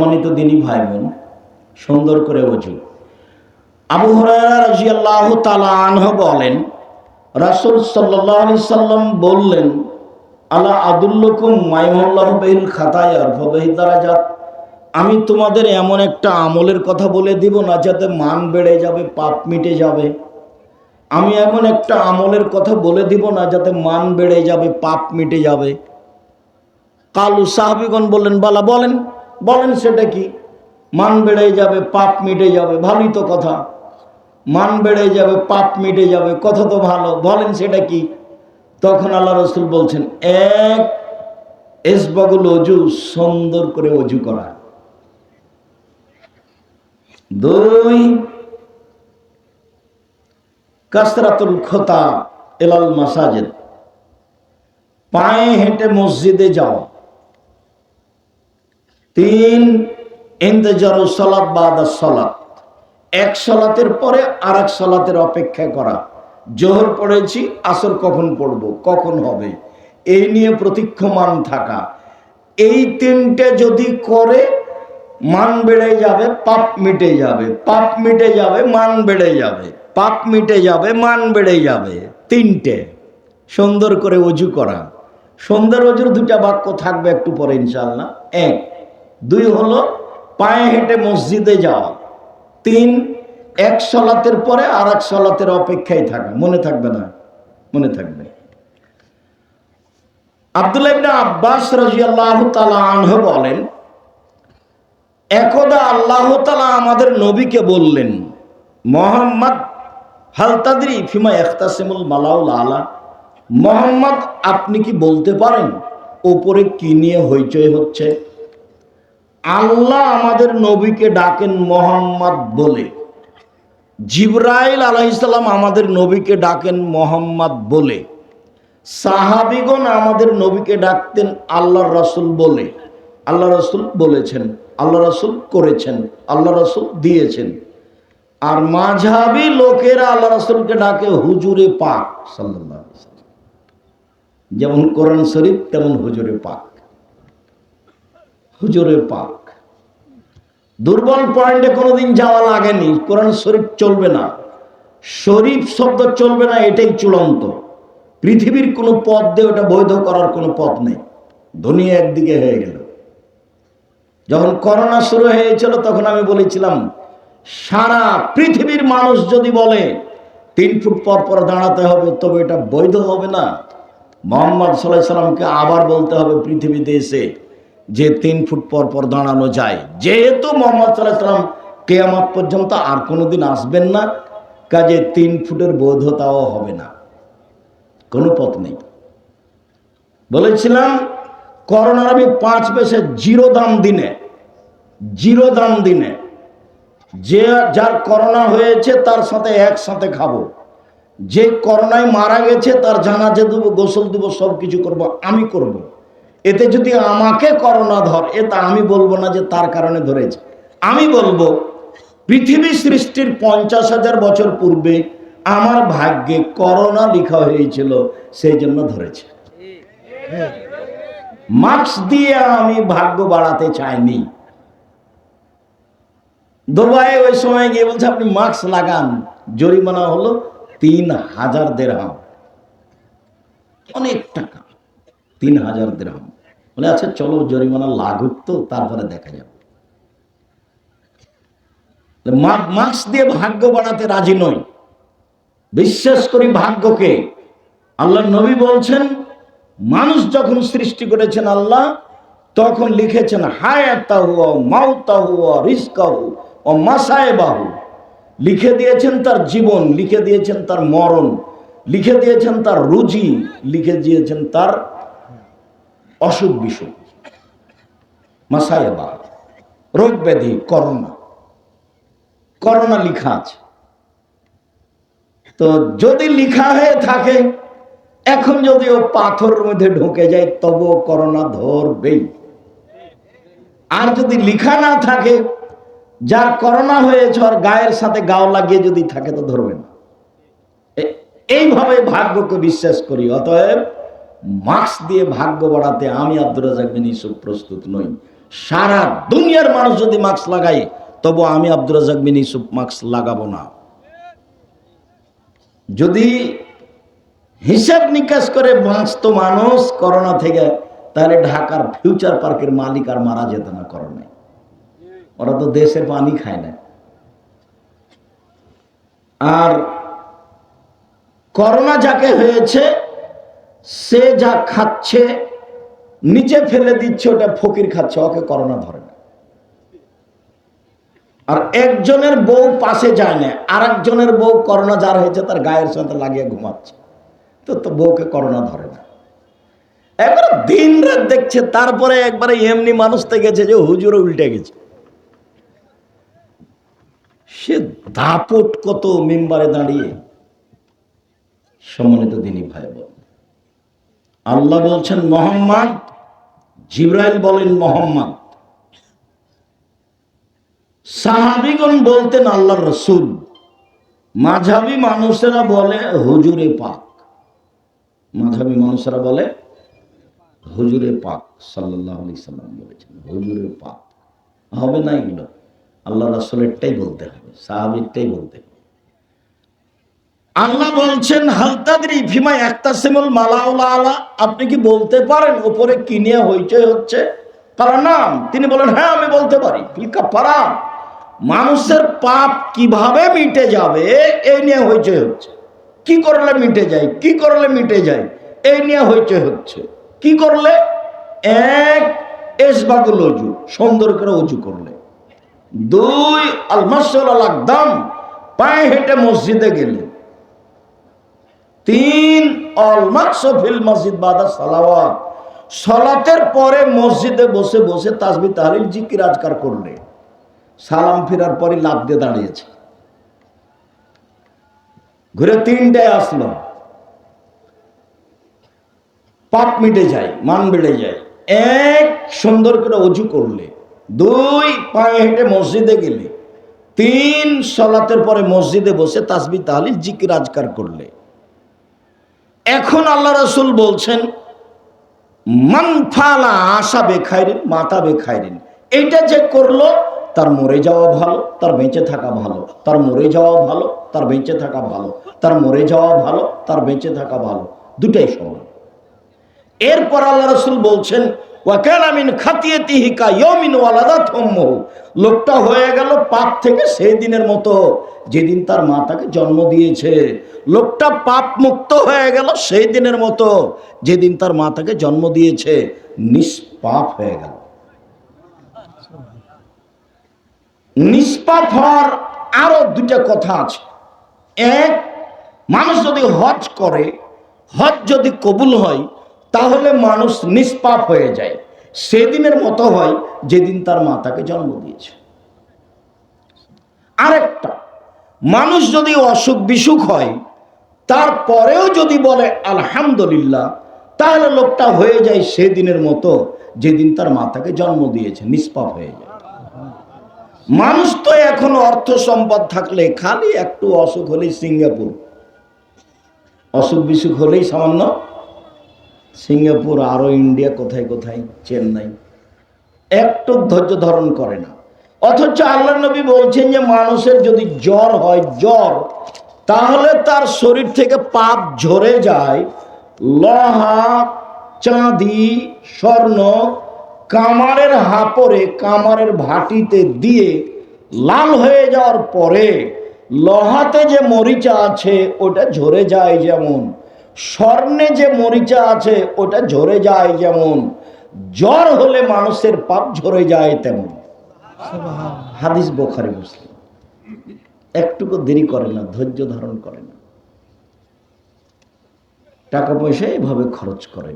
সম্মানিত দিনী ভাই বোন সুন্দর করে অজু আবু হরাইরা রাজিয়াল্লাহু তাআলা আনহু বলেন, রাসূল আলাইহি সাল্লাম বললেন, আলা আদুল্লুকুম মাইমুল্লাহ বিল খাতায়ার ফবিহি দারাজাত? আমি তোমাদের এমন একটা আমলের কথা বলে দিব না, যাতে মান বেড়ে যাবে, পাপ মিটে যাবে। আমি এমন একটা আমলের কথা বলে দিব না, যাতে মান বেড়ে যাবে, পাপ মিটে যাবে। কালু সাহাবিগণ বললেন, বালা, বলেন। বলেন সেটা কি? মান বেড়ে যাবে, পাপ মিটে যাবে, ভালোই তো কথা। মান বেড়ে যাবে, পাপ মিটে যাবে, কথা তো ভালো, বলেন সেটা কি? তখন আল্লাহ রসুল বলছেন, এক এসবাগুল অজু সুন্দর করে অজু করা। দুই কাসরাতুল খোতা এলাল মাসাজেদ। পায়ে হেঁটে মসজিদে যাওয়া তিন ইন্তজার সলাৎ বাদা সলাৎ এক সলাতের পরে আর এক সলাতের অপেক্ষা করা। জোহর পড়েছি, আসর কখন পড়ব, কখন হবে, এই নিয়ে প্রতীক্ষমান থাকা। এই তিনটে যদি করে, মান বেড়ে যাবে, পাপ মিটে যাবে, পাপ মিটে যাবে, মান বেড়ে যাবে, পাপ মিটে যাবে, মান বেড়ে যাবে। তিনটে, সুন্দর করে অজু করা। সুন্দর অজুর দুটা বাক্য থাকবে একটু পরে ইনশাল্লাহ এক দুই হলো পায়ে হেঁটে মসজিদে যাওয়া। তিন, এক সলাতের পরে আর এক সলাতের অপেক্ষায় থাকা। মনে থাকবে না? মনে থাকবে। আব্দুল্লাহ আব্বাস রাজিয়াল্লাহু তাআলা আনহু বলেন, একদা আল্লাহ তাআলা আমাদের নবীকে বললেন, মোহাম্মদ হালতাদরি ফিমা ইখতাসিমুল মালাউল আলা মোহাম্মদ, আপনি কি বলতে পারেন? ওপরে কি নিয়ে হইচই হচ্ছে? আল্লাহ আমাদের নবীকে ডাকেন মোহাম্মদ বলে। জিব্রাইল আলাইসাল্লাম আমাদের নবীকে ডাকেন মোহাম্মদ বলে। সাহাবিগণ আমাদের নবীকে ডাকতেন আল্লাহ রসুল বলে। আল্লাহ রসুল বলেছেন, আল্লাহ রসুল করেছেন, আল্লাহ রসুল দিয়েছেন। আর মাঝাবি লোকেরা আল্লাহ রসুলকে ডাকে হুজুরে পাক সাল্লাহ যেমন কোরআন শরীফ, তেমন হুজুরে পাক। হুজুরে পাক দুর্বল পয়েন্টে কোনোদিন যাওয়া লাগেনি, কোরআন শরীফ চলবে না। শরীফ শব্দ চলবে না, এটাই চূড়ান্ত। পৃথিবীর কোনো পথ দিয়ে ওটা বৈধ করার কোনো পথ নেই। দুনিয়া একদিকে হয়ে গেল। যখন করোনা শুরু হয়েছিল, তখন আমি বলেছিলাম, সারা পৃথিবীর মানুষ যদি বলে, তিন ফুট পর পর দাঁড়াতে হবে, তবে এটা বৈধ হবে না। মোহাম্মদ সাল্লাহ সাল্লামকে আবার বলতে হবে পৃথিবীতে এসে যে তিন ফুট পর পর দাঁড়ানো যায়। যেহেতু মোহাম্মদ সাল্লাহ সাল্লাম কেয়ামত পর্যন্ত আর কোনোদিন আসবেন না, কাজে তিন ফুটের বৈধতাও হবে না। কোনো পথ নেই। বলেছিলাম, করোনার আমি পাঁচ পয়সা জিরো দাম দিনে, জিরো দাম দিনে, যে যার করোনা হয়েছে তার সাথে একসাথে খাব। যে করোনায় মারা গেছে তার জানাজে দেবো গোসল দেবো সব কিছু করব, আমি করব। এতে যদি আমাকে করোনা ধর, এটা আমি বলব না যে তার কারণে ধরেছে। আমি বলব, পৃথিবী সৃষ্টির পঞ্চাশ হাজার বছর পূর্বে আমার ভাগ্যে করোনা লেখা হয়েছিল, সেই জন্য ধরেছে। মাস্ক দিয়ে আমি ভাগ্য বাড়াতে চাইনি। দুবাই ওই সময় গিয়ে বলছে, আপনি মাস্ক লাগান, জরিমানা হলো তিন হাজার দেড়হাম। অনেক টাকা, তিন হাজার দেড়হাম। বলে আচ্ছা চলো জরিমানা লাগুক তো, তারপরে দেখা যাবে। মাস্ক দিয়ে ভাগ্য বাড়াতে রাজি নই। বিশ্বাস করি ভাগ্যকে। আল্লাহ নবী বলছেন, মানুষ যখন সৃষ্টি করেছেন আল্লাহ, তখন লিখেছেন, হায়াতাহু লিখে দিয়েছেন তার জীবন, লিখে দিয়েছেন তার মরণ, লিখে দিয়েছেন তার রুজি, লিখে দিয়েছেন তার অসুখ বিসুখ। মাসায় বাহু রোগ ব্যাধি, করোনা। করোনা লিখা আছে। তো যদি লিখা হয়ে থাকে, এখন যদি ও পাথরের মধ্যে ঢুকে যায় তবুও করোনা ধরবেই। আর যদি লিখা না থাকে যার করোনা হয়েছে আর গায়ের সাথে গাও লাগিয়ে যদি থাকে, তো ধরবে না। এইভাবে ভাগ্যকে বিশ্বাস করি, অতএব মাস্ক দিয়ে ভাগ্য বাড়াতে আমি আব্দুর রাজাক বিন ইউসুফ প্রস্তুত নই। সারা দুনিয়ার মানুষ যদি মাস্ক লাগাই তবু আমি আব্দুর রাজাক বিন ইউসুফ মাস্ক লাগাবো না। যদি হিসাব নিকাশ করে বাঁচত মানুষ করোনা থেকে, তাহলে ঢাকার ফিউচার পার্কের মালিক আর মারা যেত না করোনায়। ওরা তো দেশে পানি খায় না। আর করোনা যাকে হয়েছে সে যা খাচ্ছে, নিচে ফেলে দিচ্ছে, ওটা ফকির খাচ্ছে, ওকে করোনা ধরে না। আর একজনের বউ পাশে যায় না আর একজনের বউ করোনা যার হয়েছে, তার গায়ের সাথে লাগিয়ে ঘুমাচ্ছে। তো তো বউকে করোনা ধরে না। একবার দিন রাত দেখছে, তারপরে একবারে এমনি মানুষ তো গেছে যে হুজুরে উল্টে গেছে। সে দাপট কত মেম্বারে দাঁড়িয়ে সম্মানিত দিনী ভাই বোন আল্লাহ বলছেন, মোহাম্মদ? জিব্রাইল বলেন, মোহাম্মদ। সাহাবিগণ বলতেন আল্লাহ রসুল। মাঝাবি মানুষেরা বলে, হুজুরে পাক। মাঝাবি মানুষেরা বলে, হুজুরে পাক। সাল্লাহ সাল্লাম বলেছেন, হুজুরে পাক। হবে না এগুলো? আল্লাহ রাসুলেরটাই বলতে হবে, সাহাবিরটাই বলতে হবে। আল্লাহ বলছেন হালতাদি একটা সেমুল মালাউলা আলা। আপনি কি বলতে পারেন ওপরে কি নিয়ে হইচই হচ্ছে? তার নাম তিনি বলেন হ্যাঁ আমি বলতে পারি। ফিলকা পারা মানুষের পাপ কীভাবে মিটে যাবে, এই নিয়ে হইচই হচ্ছে। কি করলে মিটে যায়, কি করলে মিটে যায়, এই নিয়ে হইচই হচ্ছে। কি করলে? এক এসবাগুল অজু সুন্দর করে অজু করলে। দুই আলমাসল একদম পায়ে হেঁটে মসজিদে গেলে। তিন অলমাকসফিল মসজিদ বাদা সালাওয়াত। সলাতের পরে মসজিদে বসে বসে তাসবি তাহলিল জিকির আজকার করলে। সালাম ফেরার পরে লাভ দিয়ে দাঁড়িয়েছে। ঘুরে তিনটায় আসলো। পাপ মিটে যায়, মান বেড়ে যায়। এক সুন্দর করে অজু করলে, দুই পায়ে হেঁটে মসজিদে গেলে, তিন সলাতের পরে মসজিদে বসে তাসবি তাহলিল জিকির আজকার করলে। এখন আল্লাহ রসুল বলছেন, মান ফালা আশা বেখাইরিন, মাতা বেখাইরিন। এইটা যে করল, তার মরে যাওয়া ভালো, তার বেঁচে থাকা ভালো, তার মরে যাওয়া ভালো, তার বেঁচে থাকা ভালো, তার মরে যাওয়া ভালো, তার বেঁচে থাকা ভালো, দুটাই সমান। এরপর আল্লাহ রসুল বলছেন ওয়ালাদা লোকটা হয়ে গেল পাপ থেকে সেই দিনের মতো, যেদিন তার মা তাকে জন্ম দিয়েছে। লোকটা পাপ মুক্ত হয়ে গেল সেই দিনের মতো, যেদিন তার মা তাকে জন্ম দিয়েছে। নিষ্পাপ হয়ে গেল। নিষ্পাপ হওয়ার আরও দুটা কথা আছে। এক, মানুষ যদি হজ করে, হজ যদি কবুল হয় তাহলে মানুষ নিষ্পাপ হয়ে যায়। সেদিনের মতো হয় যেদিন তার মাতাকে জন্ম দিয়েছে। আরেকটা, মানুষ যদি অসুখ বিসুখ হয়, তারপরেও যদি বলে, আলহামদুলিল্লাহ তাহলে লোকটা হয়ে যায় সেদিনের মতো যেদিন তার মাতাকে জন্ম দিয়েছে, নিষ্পাপ হয়ে যায়। মানুষ তো এখন অর্থ সম্পদ থাকলে খালি একটু অসুখ হলেই সিঙ্গাপুর। অসুখ বিসুখ হলেই সামান্য সিঙ্গাপুর, আরও ইন্ডিয়া, কোথায় কোথায়? চেন্নাই। একটু ধৈর্য ধারণ করে না। অথচ আল্লাহ নবী বলছেন যে, মানুষের যদি জ্বর হয়, জ্বর, তাহলে তার শরীর থেকে পাপ ঝরে যায়। লহা, চাঁদি, স্বর্ণ কামারের হাপরে, কামারের ভাটিতে দিয়ে লাল হয়ে যাওয়ার পরে, লোহাতে যে মরিচা আছে, ওটা ঝরে যায় যেমন। স্বর্ণে যে মরিচা আছে, ওটা ঝরে যায় যেমন। জ্বর হলে মানুষের পাপ ঝরে যায় তেমন। হাদিস বোখারি মুসলিম। একটুকু দেরি করে না, ধৈর্য ধারণ করে না। টাকা পয়সা এভাবে খরচ করে